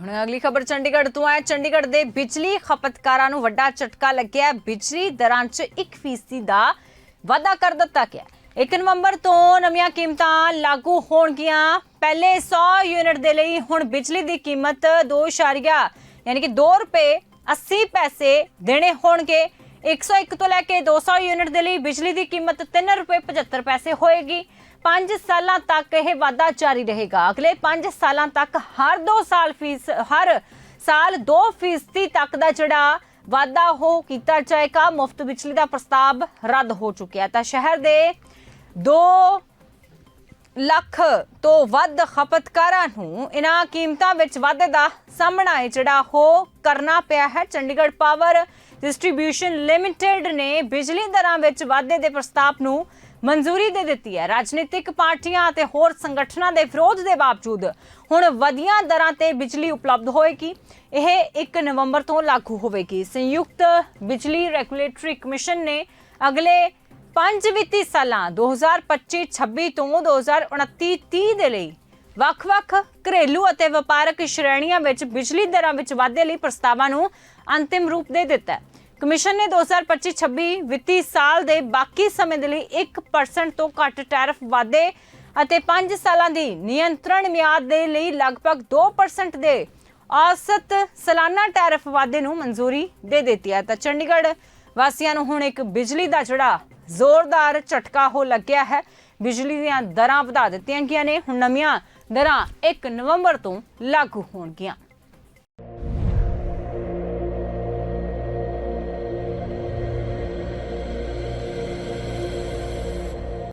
ਹੁਣ ਅਗਲੀ ਖਬਰ ਚੰਡੀਗੜ੍ਹ ਤੋਂ ਹੈ ਚੰਡੀਗੜ੍ਹ ਦੇ ਬਿਜਲੀ ਖਪਤਕਾਰਾਂ ਨੂੰ ਵੱਡਾ ਝਟਕਾ ਲੱਗਿਆ। ਬਿਜਲੀ ਦਰਾਂ 'ਚ 1% ਦਾ ਵਾਧਾ ਕਰ ਦਿੱਤਾ ਗਿਆ। ਹੈ। 1 ਨਵੰਬਰ ਤੋਂ ਨਵੀਆਂ ਕੀਮਤਾਂ ਲਾਗੂ ਹੋਣਗੀਆਂ। ਪਹਿਲੇ 100 ਯੂਨਿਟ ਦੇ ਲਈ ਹੁਣ ਬਿਜਲੀ ਦੀ ਕੀਮਤ 2 ਯਾਨੀ ਕਿ 2 ਰੁਪਏ 80 ਪੈਸੇ ਦੇਣੇ ਹੋਣਗੇ। 101 ਤੋਂ ਲੈ ਕੇ 200 ਯੂਨਿਟ ਦੇ ਲਈ ਬਿਜਲੀ ਦੀ ਕੀਮਤ 3 ਰੁਪਏ 75 ਪੈਸੇ ਹੋਏਗੀ। 5 ਸਾਲਾਂ ਤੱਕ ਇਹ ਵਾਧਾ ਜਾਰੀ ਰਹੇਗਾ। ਅਗਲੇ 5 ਸਾਲਾਂ ਤੱਕ ਹਰ 2 ਸਾਲ ਫੀਸ, ਹਰ ਸਾਲ 2 ਫੀਸਦੀ ਤੱਕ ਦਾ ਜਿਹੜਾ ਵਾਧਾ ਉਹ ਕੀਤਾ ਜਾਏਗਾ। ਮੁਫਤ ਬਿਜਲੀ ਦਾ ਪ੍ਰਸਤਾਵ ਰੱਦ ਹੋ ਚੁੱਕਿਆ ਤਾਂ ਸ਼ਹਿਰ ਦੇ ਦੋ ਲੱਖ ਤੋਂ ਵੱਧ ਖਪਤਕਾਰਾਂ ਨੂੰ ਇਹਨਾਂ ਕੀਮਤਾਂ ਵਿੱਚ ਵਾਧੇ ਦਾ ਸਾਹਮਣਾ ਹੈ, ਜਿਹੜਾ ਉਹ ਕਰਨਾ ਪਿਆ ਹੈ। ਚੰਡੀਗੜ੍ਹ ਪਾਵਰ ਡਿਸਟ੍ਰੀਬਿਊਸ਼ਨ ਲਿਮਟਿਡ ਨੇ ਬਿਜਲੀ ਦਰਾਂ ਵਿੱਚ ਵਾਧੇ ਦੇ ਪ੍ਰਸਤਾਵ ਨੂੰ ਮਨਜ਼ੂਰੀ ਦੇ ਦਿੱਤੀ ਹੈ। ਰਾਜਨੀਤਿਕ ਪਾਰਟੀਆਂ ਅਤੇ ਹੋਰ ਸੰਗਠਨਾਂ ਦੇ ਵਿਰੋਧ ਦੇ ਬਾਵਜੂਦ ਹੁਣ ਵਧੀਆਂ ਦਰਾਂ ਤੇ ਬਿਜਲੀ ਉਪਲਬਧ ਹੋਏਗੀ। ਇਹ 1 ਨਵੰਬਰ ਤੋਂ ਲਾਗੂ ਹੋਵੇਗੀ। ਸੰਯੁਕਤ ਬਿਜਲੀ ਰੈਗੂਲੇਟਰੀ ਕਮਿਸ਼ਨ ਨੇ ਅਗਲੇ ਪੰਜ ਵਿੱਤੀ ਸਾਲਾਂ 2025-26 ਤੋਂ 2029-30 ਦੇ ਲਈ ਵੱਖ-ਵੱਖ ਘਰੇਲੂ ਅਤੇ ਵਪਾਰਕ ਸ਼੍ਰੇਣੀਆਂ ਵਿੱਚ ਬਿਜਲੀ ਦਰਾਂ ਵਿੱਚ ਵਾਧੇ ਲਈ ਪ੍ਰਸਤਾਵਾਂ ਨੂੰ ਅੰਤਿਮ ਰੂਪ ਦੇ ਦਿੱਤਾ ਹੈ। ਕਮਿਸ਼ਨ ਨੇ 2025-26 ਵਿੱਤੀ ਸਾਲ ਦੇ ਬਾਕੀ ਸਮੇਂ ਦੇ ਲਈ 1% ਤੋਂ ਘੱਟ ਟੈਰਿਫ ਵਾਧੇ ਅਤੇ 5 ਸਾਲਾਂ ਦੀ ਨਿਯੰਤਰਣ ਮਿਆਦ ਦੇ ਲਈ ਲਗਭਗ 2% ਦੇ ਔਸਤ ਸਾਲਾਨਾ ਟੈਰਿਫ ਵਾਧੇ ਨੂੰ ਮਨਜ਼ੂਰੀ ਦੇ ਦਿੱਤੀ ਹੈ। ਤਾਂ ਚੰਡੀਗੜ੍ਹ ਵਾਸੀਆਂ ਨੂੰ ਹੁਣ ਇੱਕ ਬਿਜਲੀ ਦਾ ਜਿਹੜਾ ਜ਼ੋਰਦਾਰ ਝਟਕਾ ਹੋ ਲੱਗਿਆ ਹੈ। ਬਿਜਲੀ ਦੀਆਂ ਦਰਾਂ ਵਧਾ ਦਿੱਤੀਆਂ ਗਈਆਂ ਨੇ। ਹੁਣ ਨਵੀਆਂ ਦਰਾਂ 1 ਨਵੰਬਰ ਤੋਂ ਲਾਗੂ ਹੋਣਗੀਆਂ।